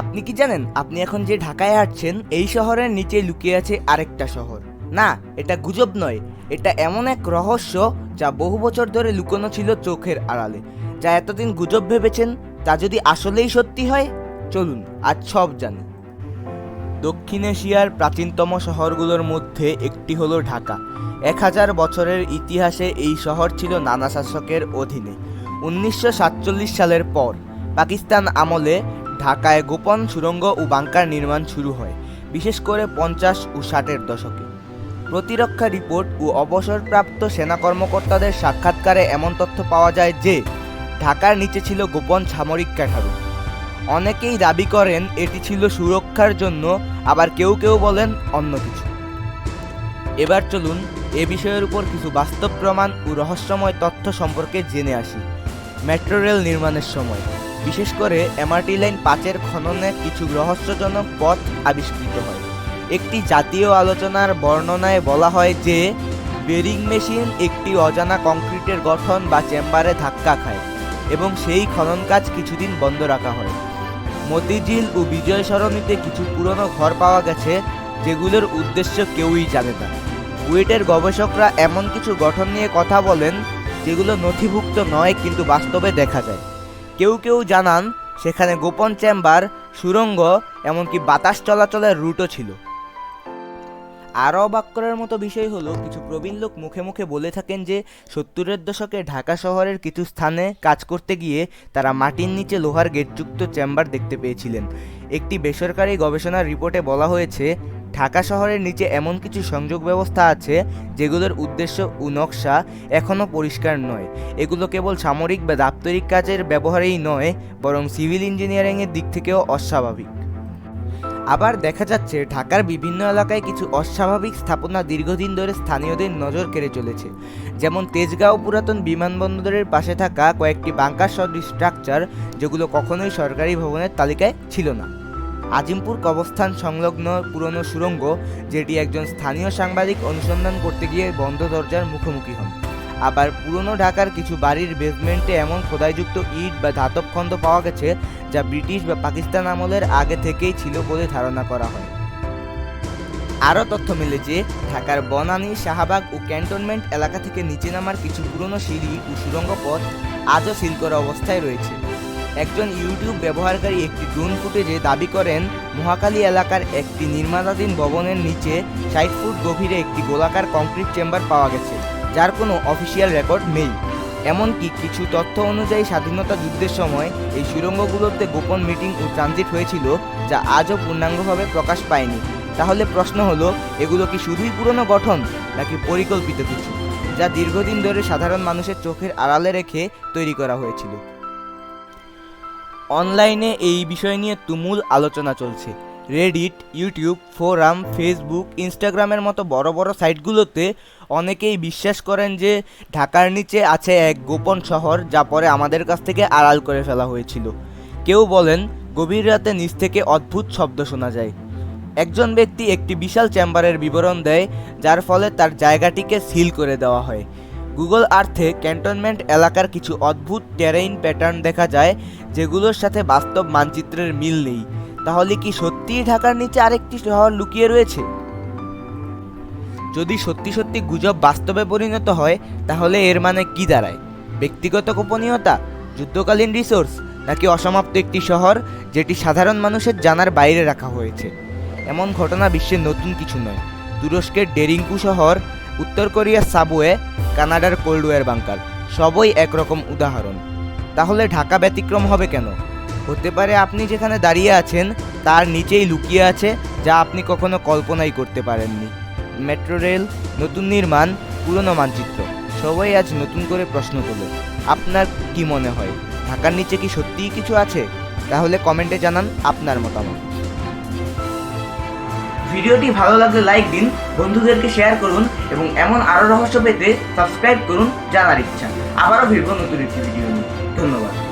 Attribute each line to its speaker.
Speaker 1: আপনি কি জানেন, আপনি এখন যে ঢাকায় হাঁটছেন এই শহরের নিচে লুকিয়ে আছে আরেকটা শহর। না, এটা গুজব নয়। এটা এমন এক রহস্য যা বহু বছর ধরে লুকোনো ছিল চোখের আড়ালে। যা এতদিন গুজব ভেবেছেন, তা যদি আসলেই সত্যি হয়, চলুন, আজ সব জানি। দক্ষিণ এশিয়ার প্রাচীনতম শহরগুলোর মধ্যে একটি হলো ঢাকা। এক হাজার বছরের ইতিহাসে এই শহর ছিল নানা শাসকের অধীনে। উনিশশো সাতচল্লিশ সালের পর, পাকিস্তান আমলে ঢাকায় গোপন সুড়ঙ্গ ও বাংকার নির্মাণ শুরু হয়, বিশেষ করে পঞ্চাশ ও ষাটের দশকে। প্রতিরক্ষা রিপোর্ট ও অবসরপ্রাপ্ত সেনা কর্মকর্তাদের সাক্ষাৎকারে এমন তথ্য পাওয়া যায় যে, ঢাকার নিচে ছিল গোপন সামরিক কাঠামো। অনেকেই দাবি করেন এটি ছিল সুরক্ষার জন্য, আবার কেউ কেউ বলেন অন্য কিছু। এবার চলুন এ বিষয়ের উপর কিছু বাস্তব প্রমাণ ও রহস্যময় তথ্য সম্পর্কে জেনে আসি। মেট্রো রেল নির্মাণের সময়। বিশেষ করে এমআরটি লাইন পাঁচের খননে কিছু রহস্যজনক পথ আবিষ্কৃত হয়। একটি জাতীয় আলোচনার বর্ণনায় বলা হয় যে, বেরিং মেশিন একটি অজানা কংক্রিটের গঠন বা চেম্বারে ধাক্কা খায় এবং সেই খনন কাজ কিছুদিন বন্ধ রাখা হয়। মতিঝিল ও বিজয় সরণিতে কিছু পুরনো ঘর পাওয়া গেছে, যেগুলোর উদ্দেশ্য কেউই জানে না। কুয়েটের গবেষকরা এমন কিছু গঠন নিয়ে কথা বলেন, যেগুলো নথিভুক্ত নয় কিন্তু বাস্তবে দেখা যায়। কেউ কেউ জানান সেখানে গোপন চেম্বার সুড়ঙ্গ এমনকি বাতাস চলাচলের রুটও ছিল। আরও অবাক করার মতো বিষয় হলো, কিছু প্রবীণ লোক মুখে মুখে বলে থাকেন যে, সত্তরের দশকে ঢাকা শহরের কিছু স্থানে কাজ করতে গিয়ে তারা মাটির নিচে লোহার গেটযুক্ত চেম্বার দেখতে পেয়েছিলেন। একটি বেসরকারি গবেষণার রিপোর্টে বলা হয়েছে ঢাকা শহরের নিচে এমন কিছু সংযোগ ব্যবস্থা আছে যেগুলোর উদ্দেশ্য ও নকশা এখনও পরিষ্কার নয়। এগুলো কেবল সামরিক বা দাপ্তরিক কাজের ব্যবহারেই নয়, বরং সিভিল ইঞ্জিনিয়ারিংয়ের দিক থেকেও অস্বাভাবিক। আবার দেখা যাচ্ছে, ঢাকার বিভিন্ন এলাকায় কিছু অস্বাভাবিক স্থাপনা দীর্ঘদিন ধরে স্থানীয়দের নজর কেড়ে চলেছে। যেমন তেজগাঁও পুরাতন বিমানবন্দরের পাশে থাকা কয়েকটি বাংকার সদৃশ স্ট্রাকচার যেগুলো কখনোই সরকারি ভবনের তালিকায় ছিল না। আজিমপুর কবস্থান সংলগ্ন পুরনো সুড়ঙ্গ যেটি একজন স্থানীয় সাংবাদিক অনুসন্ধান করতে গিয়ে বন্ধ দরজার মুখোমুখি হন। আবার পুরনো ঢাকার কিছু বাড়ির বেসমেন্টে এমন খোদাইযুক্ত ইট বা ধাতব খন্ড পাওয়া গেছে, যা ব্রিটিশ বা পাকিস্তান আমলের আগে থেকেই ছিল বলে ধারণা করা হয়। আরও তথ্য মেলে যে, ঢাকার বনানী, শাহবাগ ও ক্যান্টনমেন্ট এলাকা থেকে নিচে নামার কিছু পুরনো সিঁড়ি ও সুড়ঙ্গ পথ আজও সিল করা অবস্থায় রয়েছে। একজন ইউটিউব ব্যবহারকারী একটি ড্রোন ফুটেজে দাবি করেন, মহাকালী এলাকার একটি নির্মাণাধীন ভবনের নিচে ষাট ফুট গভীরে একটি গোলাকার কংক্রিট চেম্বার পাওয়া গেছে, যার কোনো অফিসিয়াল রেকর্ড নেই। এমনকি কিছু তথ্য অনুযায়ী স্বাধীনতা যুদ্ধের সময় এই সুড়ঙ্গগুলোতে গোপন মিটিং ও ট্রানজিট হয়েছিল, যা আজও পূর্ণাঙ্গভাবে প্রকাশ পায়নি। তাহলে প্রশ্ন হলো, এগুলো কি শুধুই পুরনো গঠন, নাকি পরিকল্পিত কিছু, যা দীর্ঘদিন ধরে সাধারণ মানুষের চোখের আড়ালে রেখে তৈরি করা হয়েছিল? অনলাইনে এই বিষয় নিয়ে তুমুল আলোচনা চলছে। রেডিট ইউটিউব ফোরাম ফেসবুক ইনস্টাগ্রামের মতো বড় বড় সাইটগুলোতে অনেকেই বিশ্বাস করেন যে ঢাকার নিচে আছে এক গোপন শহর যা পরে আমাদের কাছ থেকে আড়াল করে ফেলা হয়েছিল। কেউ বলেন, গভীর রাতে নিচ থেকে অদ্ভুত শব্দ শোনা যায়। একজন ব্যক্তি একটি বিশাল চেম্বারের বিবরণ দেয়, যার ফলে তার জায়গাটিকে সিল করে দেওয়া হয়। গুগল আর্থে ক্যান্টনমেন্ট এলাকার কিছু অদ্ভুত টেরেইন প্যাটার্ন দেখা যায়, যেগুলোর সাথে বাস্তব মানচিত্রের মিল নেই। তাহলে কি সত্যিই ঢাকার নিচে আরেকটি শহর লুকিয়ে রয়েছে? যদি সত্যি সত্যি গুজব বাস্তবে পরিণত হয়, তাহলে এর মানে কি দাঁড়ায়? ব্যক্তিগত গোপনীয়তা? যুদ্ধকালীন রিসোর্স নাকি অসমাপ্ত একটি শহর, যেটি সাধারণ মানুষের জানার বাইরে রাখা হয়েছে? এমন ঘটনা বিশ্বের নতুন কিছু নয়। তুরস্কের ডেরিঙ্কু শহর, উত্তর কোরিয়ার সাবওয়ে কানাডার কোল্ডওয়্যার বাংকার। সবই একরকম উদাহরণ। তাহলে ঢাকা ব্যতিক্রম হবে কেন? হতে পারে আপনি যেখানে দাঁড়িয়ে আছেন, তার নিচেই লুকিয়ে আছে, যা আপনি কখনো কল্পনাই করতে পারেননি। মেট্রো রেল, নতুন নির্মাণ, পুরনো মানচিত্র, সবাই আজ নতুন করে প্রশ্ন তোলে, আপনার কি মনে হয়? ঢাকার নিচে কি সত্যিই কিছু আছে? তাহলে কমেন্টে জানান আপনার মতামত। ভিডিওটি ভালো লাগলে লাইক দিন, বন্ধুদেরকে শেয়ার করুন এবং এমন আরও রহস্য পেতে সাবস্ক্রাইব করুন জানার ইচ্ছা। আবারও ফিরব নতুন একটি ভিডিও নিয়ে। ধন্যবাদ।